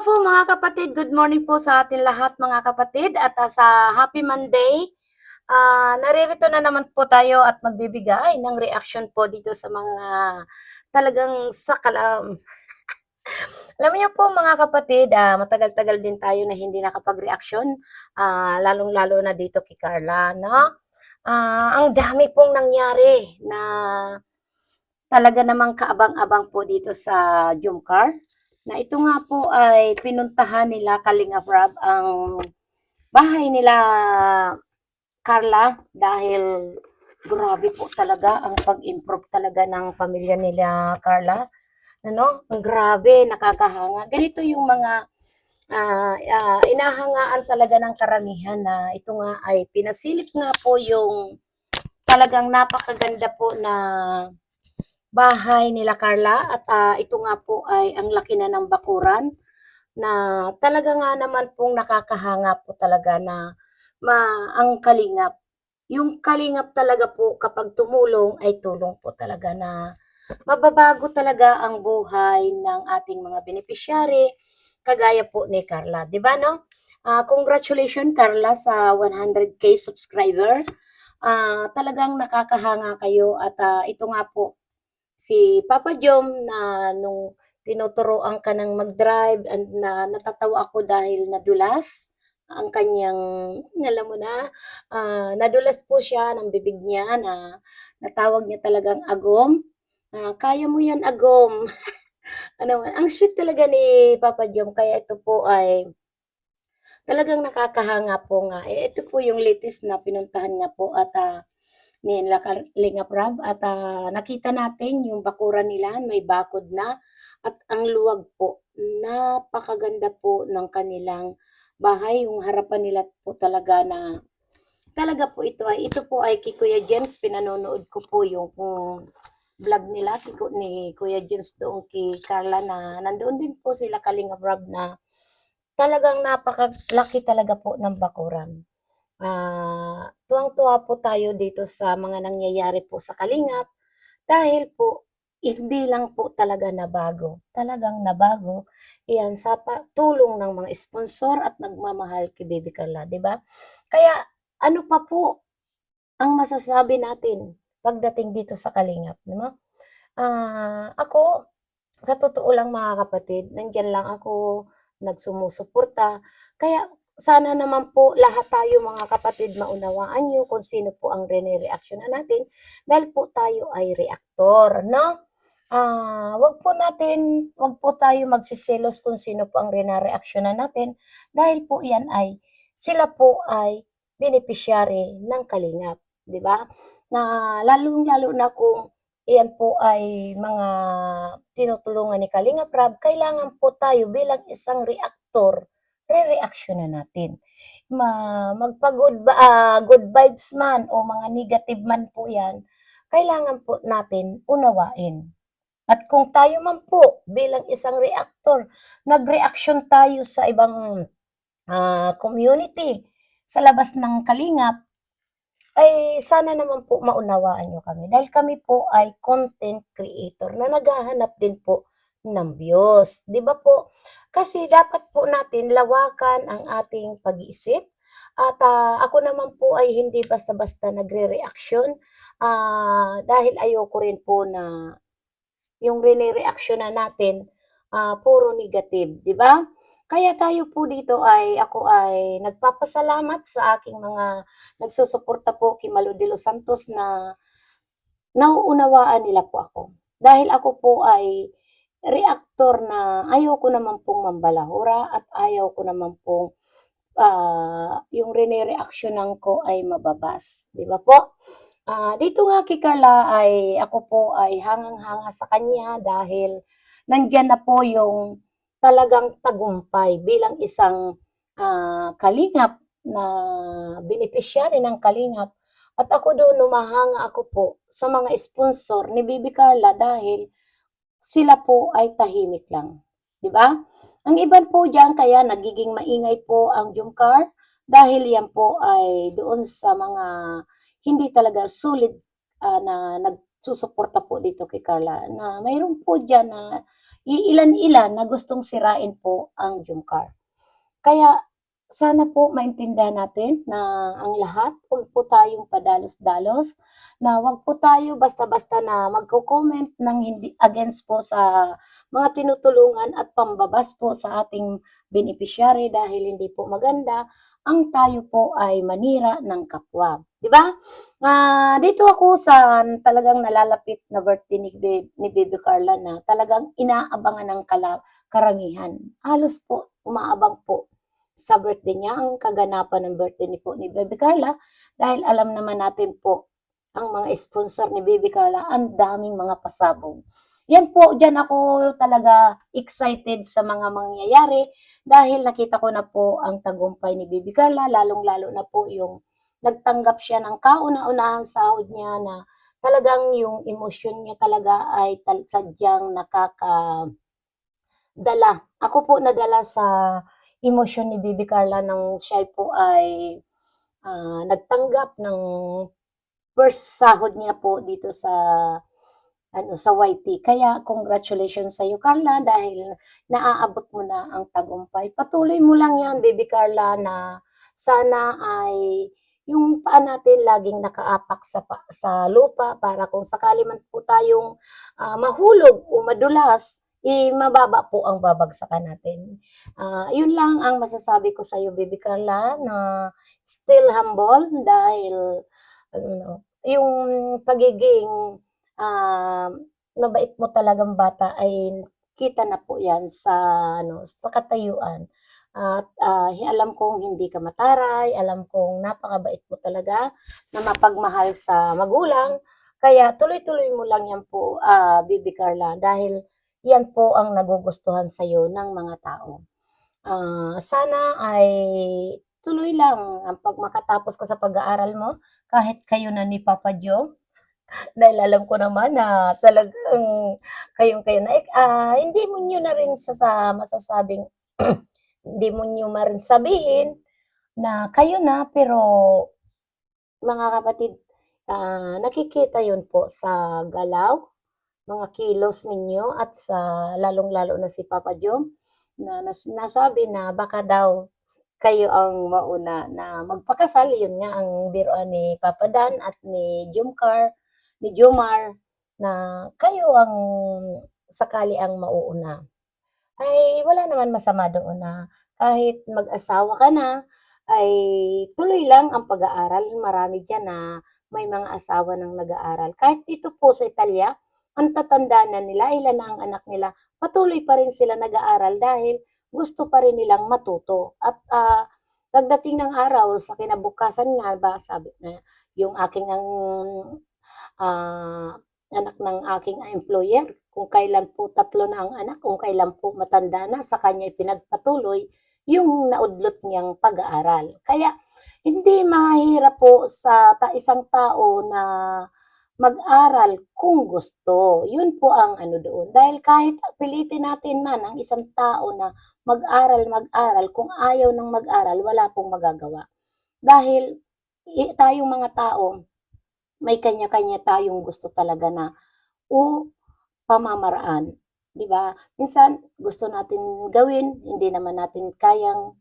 po mga kapatid, good morning po sa atin lahat mga kapatid at ah, sa Happy Monday. Ah, naririto na naman po tayo at magbibigay ng reaction po dito sa mga talagang sakalam. Alam niyo po mga kapatid, ah, matagal-tagal din tayo na hindi nakapag-reaction, ah, lalong-lalo na dito kay Carla, no? Ah, ang dami pong nangyari na talaga namang kaabang-abang po dito sa Jumcar na ito nga po ay pinuntahan nila Kalinga Prab ang bahay nila Carla dahil grabe po talaga ang pag-improve talaga ng pamilya nila Carla. Ano? Ang grabe, nakakahanga. Ganito yung mga ah, ah, inahangaan talaga ng karamihan na ito nga ay pinasilip nga po yung talagang napakaganda po na bahay nila Carla at ah, ito nga po ay ang laki na ng bakuran na talaga nga naman pong nakakahanga po talaga na ma ang kalingap. Yung kalingap talaga po kapag tumulong ay tulong po talaga na mababago talaga ang buhay ng ating mga beneficiary kagaya po ni Carla, ba no? Ah, congratulations Carla sa 100k subscriber. Ah, talagang nakakahanga kayo at ah, ito nga po si Papa Jom na nung tinuturoan ka ng mag-drive and na natatawa ako dahil nadulas ang kanyang, alam mo na, ah, nadulas po siya ng bibig niya na natawag niya talagang agom. Ah, kaya mo yan agom. ano, ang sweet talaga ni Papa Jom kaya ito po ay talagang nakakahanga po nga. Eh, ito po yung latest na pinuntahan niya po at ah, ni Kalinga Prab at ah, nakita natin yung bakuran nila, may bakod na at ang luwag po. Napakaganda po ng kanilang bahay, yung harapan nila po talaga na talaga po ito ay ito po ay kay Kuya James pinanonood ko po yung kung vlog nila ni Kuya James doon kay Carla na nandoon din po sila Kalinga Prab na talagang napakalaki talaga po ng bakuran. Ah, tuwang-tuwa po tayo dito sa mga nangyayari po sa Kalingap dahil po hindi lang po talaga nabago. Talagang nabago iyan sa tulong ng mga sponsor at nagmamahal kay Baby Carla, 'di ba? Kaya ano pa po ang masasabi natin pagdating dito sa Kalingap, 'di ba? Ah, ako sa totoo lang mga kapatid, nandiyan lang ako nagsumusuporta. Kaya sana naman po lahat tayo mga kapatid maunawaan nyo kung sino po ang rene-reaction na natin dahil po tayo ay reaktor, no? Ah, wag po natin, wag po tayo magsiselos kung sino po ang rena-reaction na natin dahil po yan ay sila po ay beneficiary ng kalingap, di ba? Na lalong-lalo na kung iyan po ay mga tinutulungan ni Kalinga Prab, kailangan po tayo bilang isang reaktor, re-reaction na natin. Ma, magpa-good ah, good vibes man o mga negative man po yan, kailangan po natin unawain. At kung tayo man po bilang isang reactor, nag-reaction tayo sa ibang ah, community sa labas ng Kalingap, ay sana naman po maunawaan nyo kami. Dahil kami po ay content creator na naghahanap din po ng views. Ba po? Kasi dapat po natin lawakan ang ating pag-iisip. At ah, ako naman po ay hindi basta-basta nagre-reaction ah, dahil ayoko rin po na yung rene-reaction na natin ah, puro negative, di ba? Kaya tayo po dito ay ako ay nagpapasalamat sa aking mga nagsusuporta po kay Malu de Santos na nauunawaan nila po ako. Dahil ako po ay reactor na ayaw ko naman pong mambalahura at ayaw ko naman pong ah, yung rene-reactionan ko ay mababas. Di ba po? Ah, dito nga kay Carla ay ako po ay hangang-hanga sa kanya dahil nandyan na po yung talagang tagumpay bilang isang ah, kalingap na beneficiary ng kalingap. At ako doon numahanga ako po sa mga sponsor ni Bibi Carla dahil sila po ay tahimik lang. Di ba? Ang iban po diyan kaya nagiging maingay po ang Jumcar dahil yan po ay doon sa mga hindi talaga sulit ah, na nag susuporta po dito kay Carla na mayroon po diyan na iilan-ilan na gustong sirain po ang Jumcar. Kaya sana po maintindihan natin na ang lahat, huwag po tayong padalos-dalos, na huwag po tayo basta-basta na magko-comment ng hindi against po sa mga tinutulungan at pambabas po sa ating beneficiary dahil hindi po maganda ang tayo po ay manira ng kapwa. 'Di ba? Ah, dito ako sa talagang nalalapit na birthday ni, ni Baby Carla na talagang inaabangan ng kala, karamihan. Halos po umaabang po sa birthday niya ang kaganapan ng birthday ni po ni Baby Carla dahil alam naman natin po ang mga sponsor ni Baby Carla, ang daming mga pasabog. Yan po, dyan ako talaga excited sa mga mangyayari dahil nakita ko na po ang tagumpay ni Baby Carla, lalong-lalo na po yung nagtanggap siya ng kauna-unahang sahod niya na talagang yung emosyon niya talaga ay tal- sadyang nakaka dala. Ako po nadala sa emosyon ni Baby Carla nang siya po ay ah, nagtanggap ng first sahod niya po dito sa ano sa YT. Kaya congratulations sa iyo Carla dahil naaabot mo na ang tagumpay. Patuloy mo lang 'yan Baby Carla na sana ay yung paa natin laging nakaapak sa sa lupa para kung sakali man po tayong ah, mahulog o madulas, eh, mababa po ang babagsakan natin. Ah, yun lang ang masasabi ko sa iyo, Baby Carla, na still humble dahil ano, yung pagiging ah, mabait mo talagang bata ay kita na po yan sa ano sa katayuan. At ah, alam kong hindi ka mataray, alam kong napakabait mo talaga na mapagmahal sa magulang. Kaya tuloy-tuloy mo lang yan po, ah, Baby Carla, dahil yan po ang nagugustuhan sa iyo ng mga tao. Ah, sana ay tuloy lang ang pag makatapos ka sa pag-aaral mo kahit kayo na ni Papa Joe. Dahil alam ko naman na talagang kayong kayo na ah, hindi mo nyo na rin sa, sa masasabing hindi mo nyo ma rin sabihin na kayo na pero mga kapatid ah, nakikita yun po sa galaw mga kilos ninyo at sa lalong-lalo na si Papa Jom na nas, nasabi na baka daw kayo ang mauna na magpakasal. Yun nga ang biroan ni Papa Dan at ni Jumcar, ni Jomar na kayo ang sakali ang mauuna. Ay wala naman masama doon na kahit mag-asawa ka na ay tuloy lang ang pag-aaral. Marami dyan na may mga asawa ng nag-aaral. Kahit dito po sa Italia, ang tatanda na nila, ilan na ang anak nila, patuloy pa rin sila nag-aaral dahil gusto pa rin nilang matuto. At ah, pagdating ng araw, sa kinabukasan nga ba, sabi na yung aking ang ah, anak ng aking employer, kung kailan po tatlo na ang anak, kung kailan po matanda na, sa kanya ipinagpatuloy yung naudlot niyang pag-aaral. Kaya hindi mahirap po sa ta isang tao na mag-aral kung gusto. Yun po ang ano doon. Dahil kahit pilitin natin man ang isang tao na mag-aral, mag-aral, kung ayaw ng mag-aral, wala pong magagawa. Dahil tayong mga tao, may kanya-kanya tayong gusto talaga na o pamamaraan. 'Di ba? Minsan gusto natin gawin, hindi naman natin kayang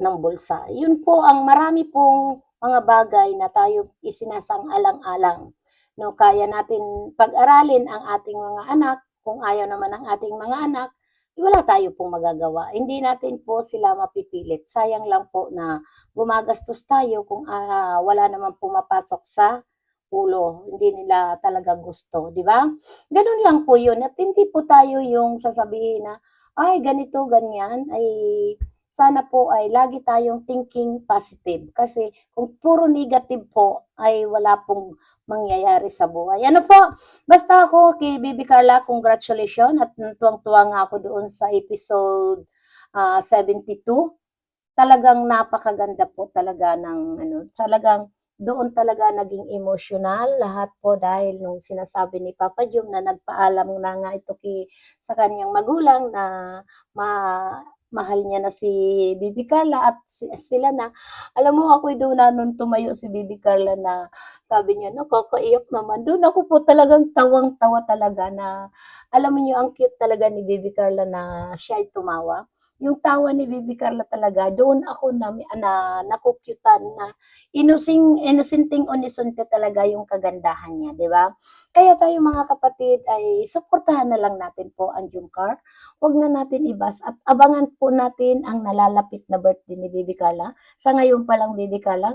ng bulsa. Yun po ang marami pong mga bagay na tayo isinasang-alang-alang. No, kaya natin pag-aralin ang ating mga anak, kung ayaw naman ng ating mga anak, wala tayo pong magagawa. Hindi natin po sila mapipilit. Sayang lang po na gumagastos tayo kung ah, wala naman pumapasok sa ulo. Hindi nila talaga gusto, di ba? Ganun lang po yun. At hindi po tayo yung sasabihin na, ay, ganito, ganyan, ay sana po ay lagi tayong thinking positive. Kasi kung puro negative po, ay wala pong mangyayari sa buhay. Ano po, basta ako kay Baby Carla, congratulations at tuwang-tuwa nga ako doon sa episode ah, 72. Talagang napakaganda po talaga ng ano, talagang doon talaga naging emotional lahat po dahil nung sinasabi ni Papa Jum na nagpaalam na nga ito kay, sa kanyang magulang na ma, mahal niya na si Bibi Carla at si- sila na. Alam mo, ako'y doon na nung tumayo si Bibi Carla na sabi niya, nakakaiyak naman. Doon ako po talagang tawang-tawa talaga na, alam niyo, ang cute talaga ni Bibi Carla na siya'y tumawa. Yung tawa ni Bibi Carla talaga, doon ako na, na nakukyutan na inosing, inosinteng onisonte talaga yung kagandahan niya, di ba? Kaya tayo mga kapatid ay suportahan na lang natin po ang Jumcar. Huwag na natin ibas at abangan po natin ang nalalapit na birthday ni Bibi Carla. Sa ngayon pa lang Bibi Carla,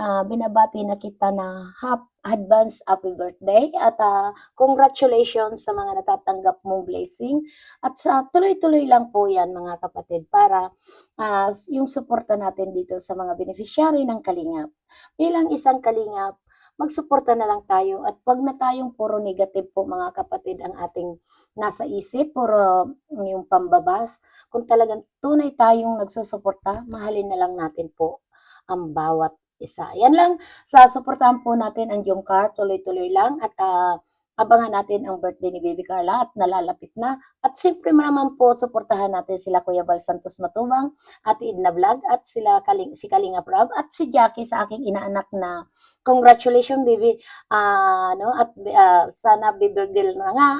ah, binabati na kita na hap, advance happy birthday at ah, congratulations sa mga natatanggap mong blessing at sa tuloy-tuloy lang po yan mga kapatid para ah, yung suporta natin dito sa mga beneficiary ng Kalingap. Bilang isang Kalingap, magsuporta na lang tayo at wag na tayong puro negative po mga kapatid ang ating nasa isip, puro yung pambabas. Kung talagang tunay tayong nagsusuporta, mahalin na lang natin po ang bawat isa. Yan lang, sa suportahan po natin ang Jomcar, tuloy-tuloy lang at ah, abangan natin ang birthday ni Baby Carla at nalalapit na. At siyempre naman po, suportahan natin sila Kuya Bal Santos Matubang, Ate Idna Vlog at sila Kaling, si Kalinga Prab at si Jackie sa aking inaanak na congratulations baby. Ah, no, at ah, sana baby girl na nga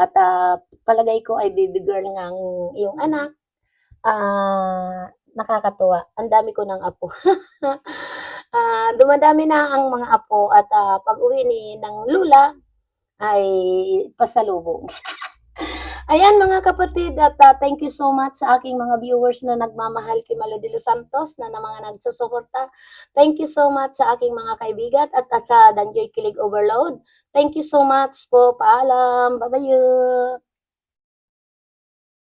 at ah, palagay ko ay baby girl nga ang iyong anak. Ah, nakakatuwa. Ang dami ko ng apo. Ah, dumadami na ang mga apo at ah, pag-uwi ni ng lula ay pasalubong. Ayan mga kapatid at ah, thank you so much sa aking mga viewers na nagmamahal kay Malo de los Santos na, na mga nagsusuporta. Thank you so much sa aking mga kaibigan at, at sa Danjoy Kilig Overload. Thank you so much po. Paalam. Bye-bye.